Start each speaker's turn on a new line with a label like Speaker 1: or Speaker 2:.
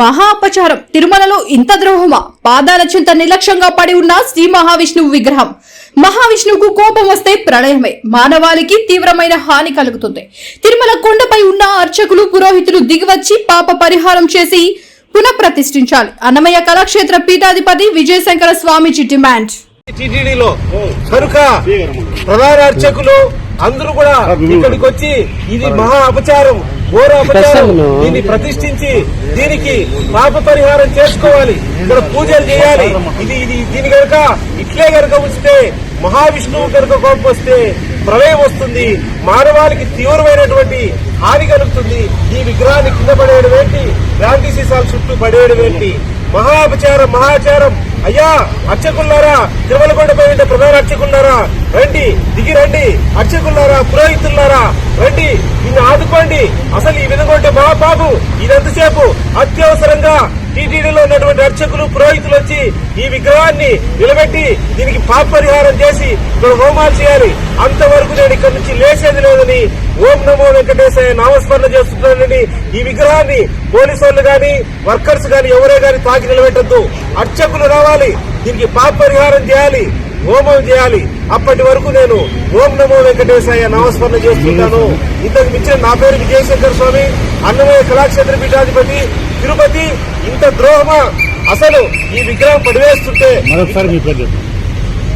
Speaker 1: మహా అపచారం తిరుమలలో ఇంత ద్రోహమా? పాదాల చింత నిర్లక్ష్యంగా పడి ఉన్న శ్రీ మహావిష్ణువు విగ్రహం. మహావిష్ణువుకు కోపం వస్తే ప్రళయమే మానవాళికి తీవ్రమైన హాని కలుగుతుంది. తిరుమల కొండపై ఉన్న అర్చకులు పురోహితులు దిగివచ్చి పాప పరిహారం చేసి పునఃప్రతిష్ఠించాలి. అన్నమయ్య కళాక్షేత్ర పీఠాధిపతి విజయశంకర స్వామిజీ డిమాండ్.
Speaker 2: టీటీడీలో కనుక ప్రధాన అర్చకులు అందరూ కూడా ఇక్కడికి వచ్చి ఇది మహా అపచారం. ఘోర దీన్ని ప్రతిష్ఠించి దీనికి పాప పరిహారం చేసుకోవాలి. ఇక్కడ పూజలు చేయాలి. ఇది ఇది దీని కనుక ఇట్లే కనుక ఉంచితే మహావిష్ణువు కనుక కోపం వస్తే ప్రళయం వస్తుంది. మానవాళికి తీవ్రమైనటువంటి హాని కలుగుతుంది. ఈ విగ్రహాన్ని కింద పడేయడం ఏంటి? గాంధీ సీసాల చుట్టూ పడేయడం ఏంటి? మహా అపచారం మహాచారం. అయ్యా అర్చకులారా తిరుమలకొండపై ఉండే ప్రధాన రండి అర్చకులారా పురోహితులారా రండి నిన్ను ఆదుకోండి. అసలు ఈ విధంగా ఉంటే మహాపాపు. ఇదంతసేపు అత్యవసరంగా టీటీడీలో ఉన్నటువంటి అర్చకులు పురోహితులు వచ్చి ఈ విగ్రహాన్ని నిలబెట్టి దీనికి పాప పరిహారం చేసి ఇక్కడ హోమాలు చేయాలి. అంతవరకు నేను ఇక్కడ నుంచి లేచేది లేదని ఓం నమో వెంకటేశయ్య నామస్మరణ చేస్తున్నానని ఈ విగ్రహాన్ని పోలీసు వాళ్ళు గాని వర్కర్స్ గాని ఎవరే గాని తాకి నిలబెట్టద్దు. అర్చకులు రావాలి దీనికి పాప పరిహారం చేయాలి. హోమం చేయాలి. అప్పటి వరకు నేను ఓం నమో వెంకటేశాయ నామస్మరణ చేస్తుంటాను. ఇంతకు మించిన నా పేరు విజయశంకర్ స్వామి అన్నమయ్య కళాక్షేత్ర పీఠాధిపతి తిరుపతి ఇంత ద్రోహమా? అసలు ఈ విగ్రహం పడివేస్తుంటే